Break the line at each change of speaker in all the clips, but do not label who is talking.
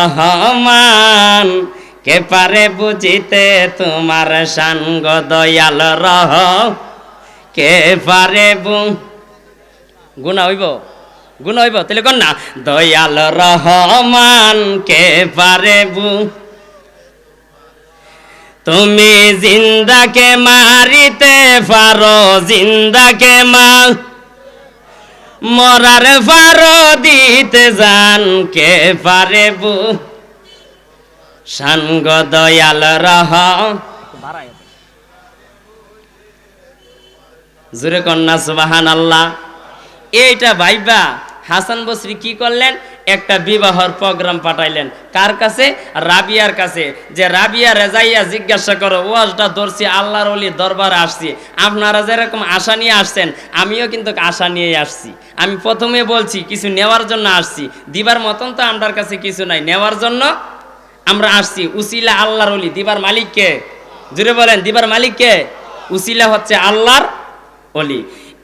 রহমান, কে পারে বুঝিতে তোমার সাঙ্গ দয়াল রহ? কে পারে বু গুণা হইব গুণা হইব, তাহলে কন না। দয়াল রহমান, কে পারে বু তুমি জিন্দাকে মারিতে পারো, জিন্দাকে মা মরার ফারো দিতে যান কে পারে বু? সঙ্গ দয়াল রহ। জুরে কন্যা সুবাহান আল্লাহ এইটা ভাইবা, হাসান বসরি কি করলেন? একটা বিবাহর প্রোগ্রাম পাঠাইলেন। কার কাছে? রাবিয়ার কাছে। যে রাবিয়া রেজাইয়া জিজ্ঞাসা করো, ওয়াজটা ধরছি, আল্লাহর অলি দরবারে আসছি। আপনারা যেরকম আশা নিয়ে আসছেন, আমিও কিন্তু আশা নিয়ে আসছি। আমি প্রথমে বলছি, কিছু নেওয়ার জন্য আসছি। দিবার মতন তো আমার কাছে কিছু নাই। নেওয়ার জন্য আমরা আসছি। উসিলা আল্লাহর অলি দিবার মালিককে জুড়ে বলেন, দিবার মালিককে উসিলা হচ্ছে আল্লাহর অলি।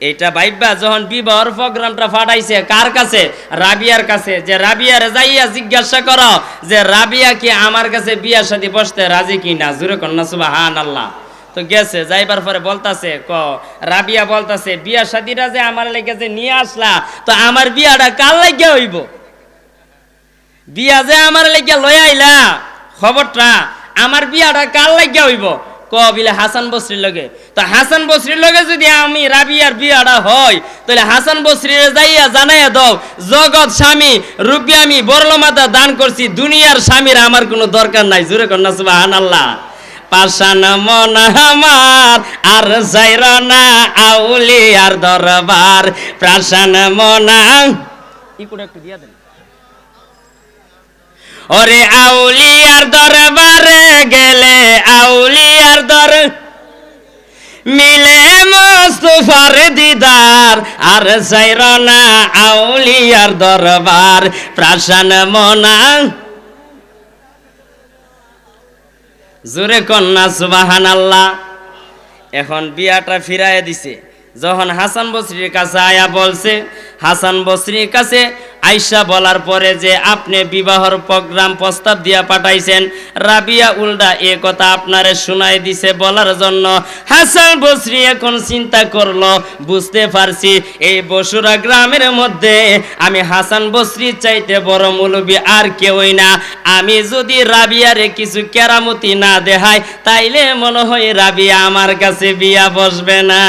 এটা ভাইবা যখন বিবাহর প্রোগ্রামটা ফাটাইছে, কার কাছে? রাবিয়ার কাছে। যে রাবিয়ার যাইয়া জিজ্ঞাসা করো যে, রাবিয়া কি আমার কাছে বিয়ার সাথে বসতে রাজি কি না? জুড়ে কন্যা সুবাহান আল্লাহ তো গেছে, যাইবার পরে বলতাছে, ক, রাবিয়া বলতাছে, বিয়া শাদিরা যে আমার লেগে যে নিয়ে আসলা, তো আমার বিয়াটা কার লাগিয়া হইব? বিয়া যে আমার লেগে লই আইলা, খবরটা, আমার বিয়াটা কার লাগিয়া হইব? ক বিলে হাসান বসরির লগে? তো হাসান বসরির লগে যদি আমি রাবিয়ার বিয়াটা হয়, তাহলে হাসান বসরির যাইয়া জানাইয়া দাও, জগৎ স্বামী, রূপী আমি বড়লমাতা দান করছি, দুনিয়ার স্বামীর আমার কোনো দরকার নাই। জুরে কন্যা সুবাহান আল্লাহ পাশান মন আমার, আর যাইর না আউলি আর দরবার। প্রাশান মনা ইকুড়ে একটু দিয়া দেন। ওরে আউলিয়ার দরবারে গেলে আউলিয়ার দর। মিলে মুস্তফার দিদার, আর সাইরনা আউলিয়ার দরবার। প্রাশান মনা। জোরে কন্যা সুবাহান আল্লাহ এখন বিয়াটা ফিরাইয়া দিছে। যখন হাসান বসরির কাছে আয়া বলছে, হাসান বসরির কাছে আইসা বলার পরে যে আপনি বিবাহর প্রোগ্রাম প্রস্তাব দিয়া পাঠাইছেন, রাবিয়া উল্ডা এ কথা আপনারে শুনাই দিছে বলার জন্য। হাসান বসরি এখন চিন্তা করল, বুঝতে পারছি এই বসুরা গ্রামের মধ্যে আমি হাসান বসরি চাইতে বড় মুলবি আর কেউই না। আমি যদি রাবিয়ারে কিছু কেরামতি না দেখাই, তাইলে মনে হয় রাবিয়া আমার কাছে বিয়া বসবে না।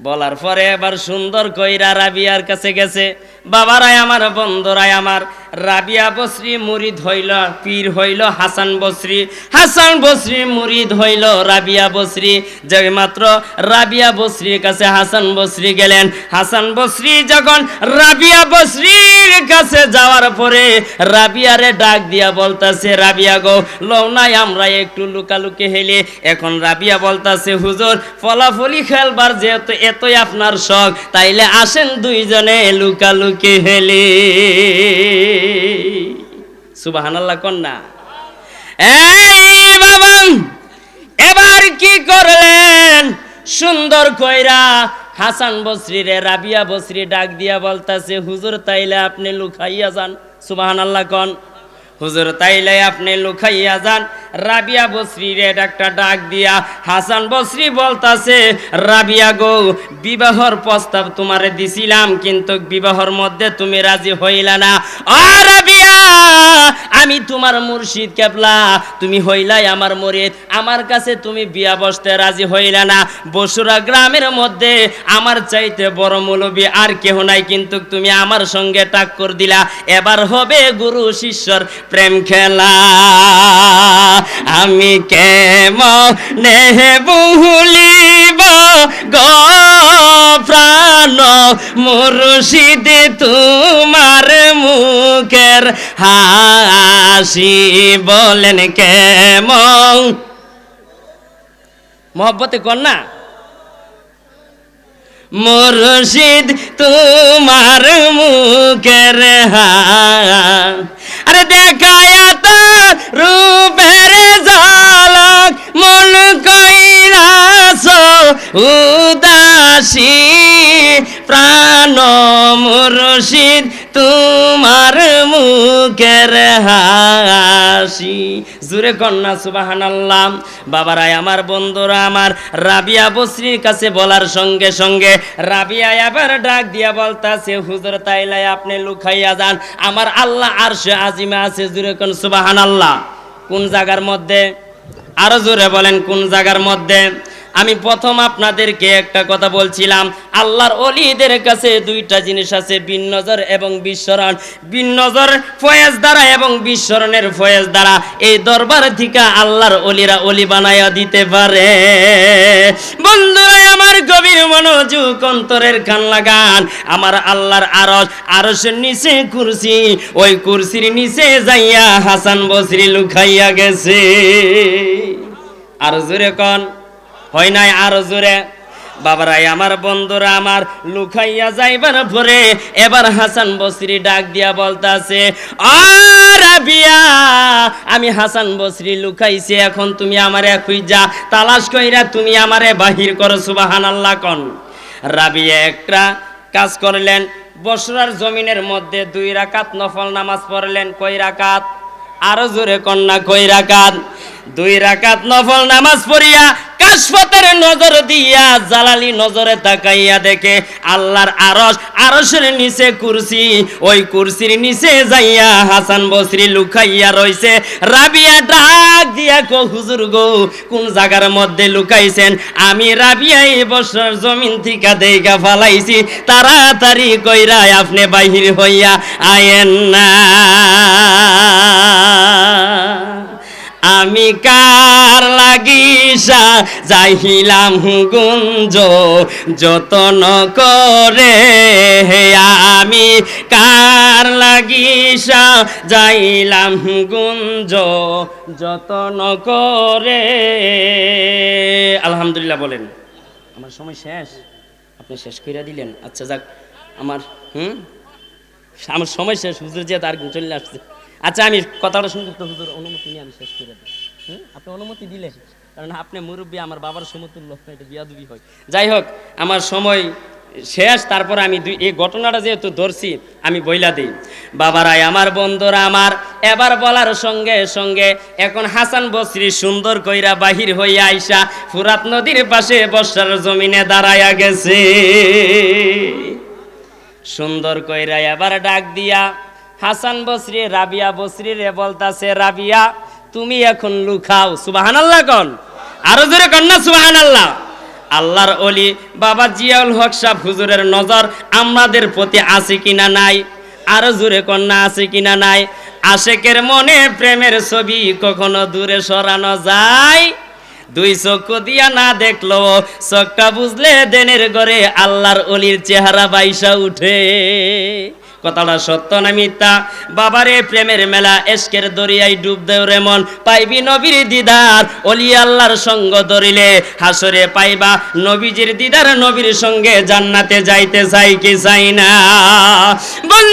বলার পরে এবার সুন্দর কইরা রাবিয়ার কাছে গেছে। বাবারাই আমার, বন্ধুরাই আমার। রাবিয়া বসরি মুরিদ হইল, পীর হইল, হাসান বসরি। হাসান বসরি মুরিদ হইল, রাবিয়া বসরি। যে মাত্র রাবিয়া বসরির কাছে হাসান বসরি গেলেন, হাসান বসরি যখন রাবিয়া বসরির কাছে যাওয়ার পরে রাবিয়ারে ডাক দিয়া বলতাছে, রাবিয়া গো লৌনাই আমরা একটু লুকালুকি হেলে এখন রাবিয়া বলতাছে, হুজুর, ফলাফলি খেলবার যেহেতু এতই আপনার শখ, তাইলে আসেন দুইজনে লুকালুকি হেলে? সুবাহানাল্লাহ কন্যা বাবা এবার কি করলেন? সুন্দর কইরা হাসান বসরি রে রাবিয়া বসরি ডাক দিয়া বলতাছে, হুজুর, তাইলে আপনি লুকাইয়া যান। সুবাহানাল্লাহ, কন? হুজুর, তাইলে আপনি লুকাইয়া যান। রাবিয়া বসরি রে একটা ডাক দিয়া, হাসান বসরি বলতাছে, রাবিয়া গো, বিবাহর প্রস্তাব তোমারে দিছিলাম, কিন্তু বিবাহর মধ্যে তুমি রাজি হইলা না। আর রাবিয়া আমি তোমার মুর্শিদ কেবলা। তুমি হইলাই আমার মরিদ। আমার কাছে তুমি বিয়া বসতে রাজি হইলা না। বসুরা গ্রামের মধ্যে আমার চাইতে বড় মৌলবী আর কেহ নাই, কিন্তু তুমি আমার সঙ্গে টাক্কর দিলা। এবার হবে গুরু শিষ্যর প্রেম খেলা। আমি কেমনে ভুলিব গো প্রাণ? মুর্শিদ তোমার মুখের হাসি বলেন কেমন? মহব্বতে কর না? মুর্শিদ তোমার মুখের আরে দেখায়া তো রূপের ঝলক, মন কইরাছ উদার হাসি প্রাণ মুর্শিদ তোমার মুখের হাসি। জুরে কন্যা সুবাহান আল্লাহ বাবারাই, আমার বন্ধুরা, আমার রাবিয়া বসরির কাছে বলার সঙ্গে সঙ্গে রাবিয়া আবার ডাক দিয়া বলতাছে, হুজুর তাইলাই আপনি লুকাইয়া যান। আমার আল্লাহ আর সে আজিমা আছে, জুরে কোন সুবাহান আল্লাহ কোন জায়গার মধ্যে? আরও জোরে বলেন, কোন জায়গার মধ্যে? আমি প্রথম আপনাদেরকে একটা কথা বলছিলাম। আল্লাহর অলিদের কাছে দুইটা জিনিস আছে বিন নজর এবং বিশ্বরণ বিন নজর ফয়েজ দ্বারা এবং বিশ্বরণের ফয়েজ দ্বারা এই দরবার থেকে আল্লাহর অলিরা অলি বানাইয়া দিতে পারে। বন্ধুরা, আমার গভীর মনোযোগ, অন্তরের কান লাগান। আমার আল্লাহর আরস আরসের নিচে কুরসি। ওই কুরসির নিচে যাইয়া হাসান বসরি লুকাইয়া গেছে। আর জোরে কন। হয় নাই আরও জোরে? বাবারাই, আমার বন্ধুরা আমার লুকাইয়া যাইবার পরে এবার হাসান বসরি ডাক দিয়া বলতাছে আরাবিয়া আমি হাসান বসরি লুকাইছি, এখন তুমি আমারে খুঁজা, তালাশ কইরা তুমি আমারে বাহির করো সুবাহান আল্লাহ কন। রাবিয়া একটা কাজ করলেন, বসরার জমিনের মধ্যে দুই রাকাত নফল নামাজ পড়লেন কই রাকাত? আরও জোরে কন্যা কই রাকাত? দুই রাকাত নফল নামাজ পড়িয়া কাশফতের নজর দিয়া জালালি নজরে তাকাইয়া দেখে আল্লাহর আরশ, আরশের নিচে কুরসি, ওই কুরসির নিচে যাইয়া হাসান বসরি লুকাইয়া রইছে। রাবিয়া ডাক দিয়া কো, হুজুর গো, কোন জায়গার মধ্যে লুকাইছেন? আমি রাবিয়া এই বছর জমিন থেকে দেইগা ফালাইছি। তাড়াতাড়ি কইরা আপনি বাহির হইয়া আয়েন না। আমি কার লাগিসা যাইলাম গুঞ্জ, যতন করে আমি কার লাগিসা যাইলাম গুঞ্জ, যতন করে। আলহামদুলিল্লাহ বলেন। আমার সময় শেষ? আপনি শেষ কইরা দিলেন। আচ্ছা যাক। আমার, হুম? আমার সময় শেষ। হুজুর যে তার চলে আসছে। আচ্ছা আমি কথাটা শুনতে তো হুজুর, অনুমতি নিয়ে আমি শেষ করে দিই। হুম? আপনি অনুমতি দিলেন, কারণ আপনি মুরব্বী, আমার বাবার সমতুল্য, এটা বিয়াদুবি হয়। যাই হোক, আমার সময় শেষ, তারপর আমি দুই এই ঘটনাটা যেহেতু ধরছি, আমি বইলা দিই। বাবারাই, আমার বন্ধুরা আমার, এবার বলার সঙ্গে সঙ্গে, এখন হাসান বসরি সুন্দর কইরা বাহির হইয়া আইসা, ফুরাত নদীর পাশে বর্ষার জমিনে দাঁড়ায়া গেছে। সুন্দর কইরা এবার ডাক দিয়া হাসান বসরি, রাবিয়া বসরি রে বলতাছে, রাবিয়া, তুমি এখন লুখাও সুবাহান আল্লাহ কন। আরও জোরে কন না সুবাহান আল্লাহ আল্লাহর অলি বাবা জিয়াউল হক সাহ হুজুরের নজর আমাদের প্রতি আছে কিনা নাই? আরও জোরে কন্যা আছে কিনা নাই? আশেকের মনে প্রেমের ছবি কখনো দূরে সরানো যায়? দুই চক্ষু দিয়া না দেখল, চোখটা বুঝলে দেনের ঘরে আল্লাহর অলির চেহারা বাইসা উঠে। কথাটা সত্য না মিথ্যা? বাবারে প্রেমের মেলা, এসকের দরিয়ায় ডুব দেও রেমন পাইবি নবীর দিদার, অলি আল্লাহর সঙ্গ ধরিলে। হাসরে পাইবা নবীজির দিদার, নবীর সঙ্গে জান্নাতে যাইতে চাই কি চাই না। আমার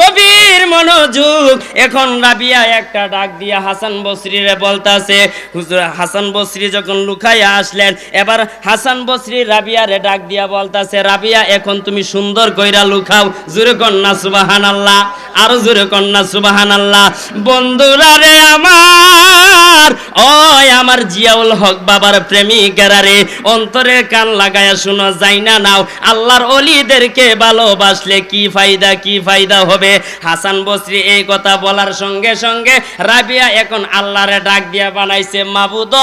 গভীর মনোযোগ। এখন রাবিয়া একটা ডাক দিয়া হাসান বসরিরে বলতাছে, হুজুর, হাসান বসরি যখন লুকাইয়া আসলেন, এবার হাসান বসরি রাবিয়ারে ডাক দিয়া বলতাছে, রাবিয়া, এখন তুমি সুন্দর কইরা লুকাও। জুরে কন্যা সুবাহান আল্লাহ আরও জোরে কন্যা সুবাহান আল্লাহ বন্ধুরা রে আমার, ওই আমার জিয়াউল হক বাবার প্রেমিকেরা রে। অন্তরে কান লাগায়া শুনো যাই না নাও। আল্লাহর অলিদেরকে ভালোবাসলে কি ফায়দা কি ফায়দা হবে? হাসান বসরি এই কথা বলার সঙ্গে সঙ্গে রাবিয়া এখন আল্লাহরে ডাক দিয়া বানাইছে, মাবুদ,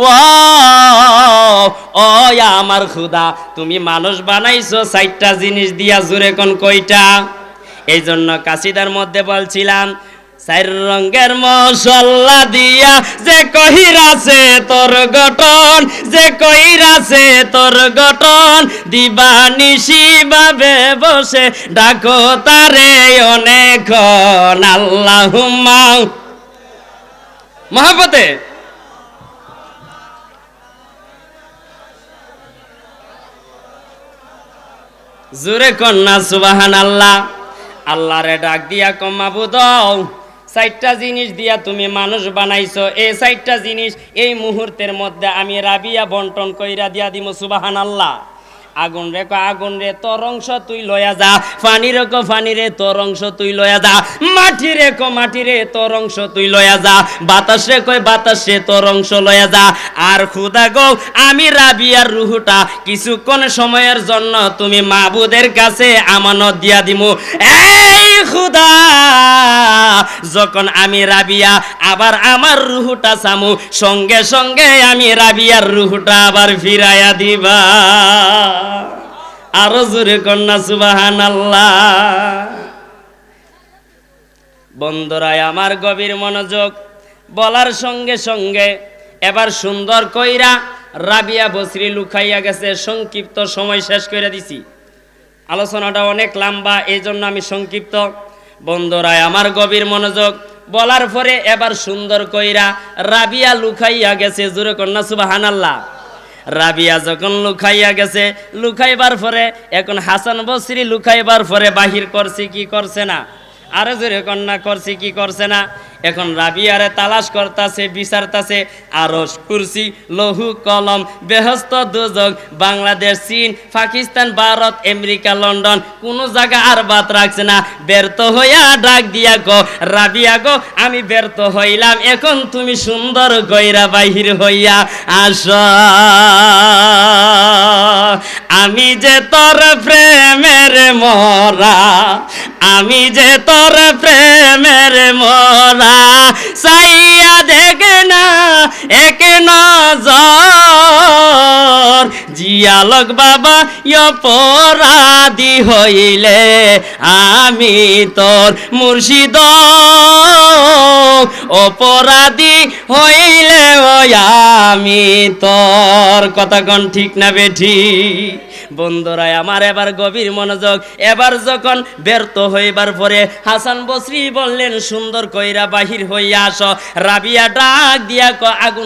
ও আমার খুদা, তুমি মানুষ বানাইছো, চারটা জিনিস দিয়া জুড়ে কোন কইটা এই জন্য কাশিদার মধ্যে বলছিলাম চার রঙের মশলা দিয়া যে কহিরাছে তোর গঠন, যে কহিরাছে তোর গঠন দিবানিশি ভাবে বসে ডাকো তারে অনেক আল্লাহ মহাপতে জোরে কন্যা সুবাহান আল্লাহ আল্লাহরে ডাক দিয়া কমাবু দাও জিনিস দিয়া তুমি মানুষ বানাইছো। এই চারটা জিনিস এই মুহূর্তের মধ্যে আমি রাবিয়া বন্টন কইরা দিয়া দিব সুবাহান আল্লাহ আগুন রে আগুন রে, তোর অংশ তুই লয়া যা। পানি রে কো রে, তোর অংশ তুই লয়া যা। মাটি রে কো মাটি রে, তোর অংশ তুই লয়া যা। বাতাস রে, কয় বাতাস রে, তোর অংশ লয়া যা। আর খুদা গো, আমি রাবিয়ার রুহুটা, কিছুক্ষণ সময়ের জন্য তুমি মাবুদের কাছে আমানত দিয়া দিমু। এই খুদা, যখন আমি রাবিয়া, আবার আমার রুহুটা চামু, সঙ্গে সঙ্গে আমি রাবিয়ার রুহুটা আবার ফিরাইয়া দিবা। আরও জোরে কন্যা সুবাহান আমার গভীর মনোযোগ বলার সঙ্গে সঙ্গে এবার সুন্দর কইরা রাবিয়া বসরি লুকাইয়া গেছে, সংক্ষিপ্ত সময় শেষ করে দিছি। আলোচনাটা অনেক লম্বা এই জন্য আমি সংক্ষিপ্ত। বন্ধুরাই, আমার গভীর মনোযোগ, বলার পরে এবার সুন্দর কইরা রাবিয়া লুকাইয়া গেছে, জোরে কন্যা সুবাহান আল্লাহ রাবিয়া যখন লুকাইয়া গেছে, লুকাইবার পরে, এখন হাসান বসরি লুকাইবার পরে বাহির করছে কি করছে না? আরে জোরে কন্যা, করছে কি করছে না? এখন রাবিয়ারে তালাশ করতাছে, বিচারতাছে আরস কুরসি, লহু, কলম, বেহস্ত, দুজক, বাংলাদেশ, চীন, পাকিস্তান, ভারত, আমেরিকা, লন্ডন, কোন জায়গা আর বাদ রাখছে না। ব্যর্থ হইয়া ডাক দিয়া গো, রাবিয়া গো, আমি ব্যর্থ হইলাম। এখন তুমি সুন্দর গইরা বাহির হইয়া আস। আমি যে তোর প্রেমের মরা, আমি যে তোর প্রেমের মরা, সাইয়া দেখ না, এক নজর। জিয়ালক বাবা অপরাধী হইলে আমি তোর মুর্শিদ। অপরাধী হইলে আমি তোর। কথা কন ঠিক না বেঠি? বন্ধুরা আমার এবার গভীর মনোযোগ। এবার যখন ব্যর্থ হইবার পরে হাসান বসরি বললেন, সুন্দর কইরা বাহির হইয়া আস। রাবিয়া ডাক দিয়া আগুন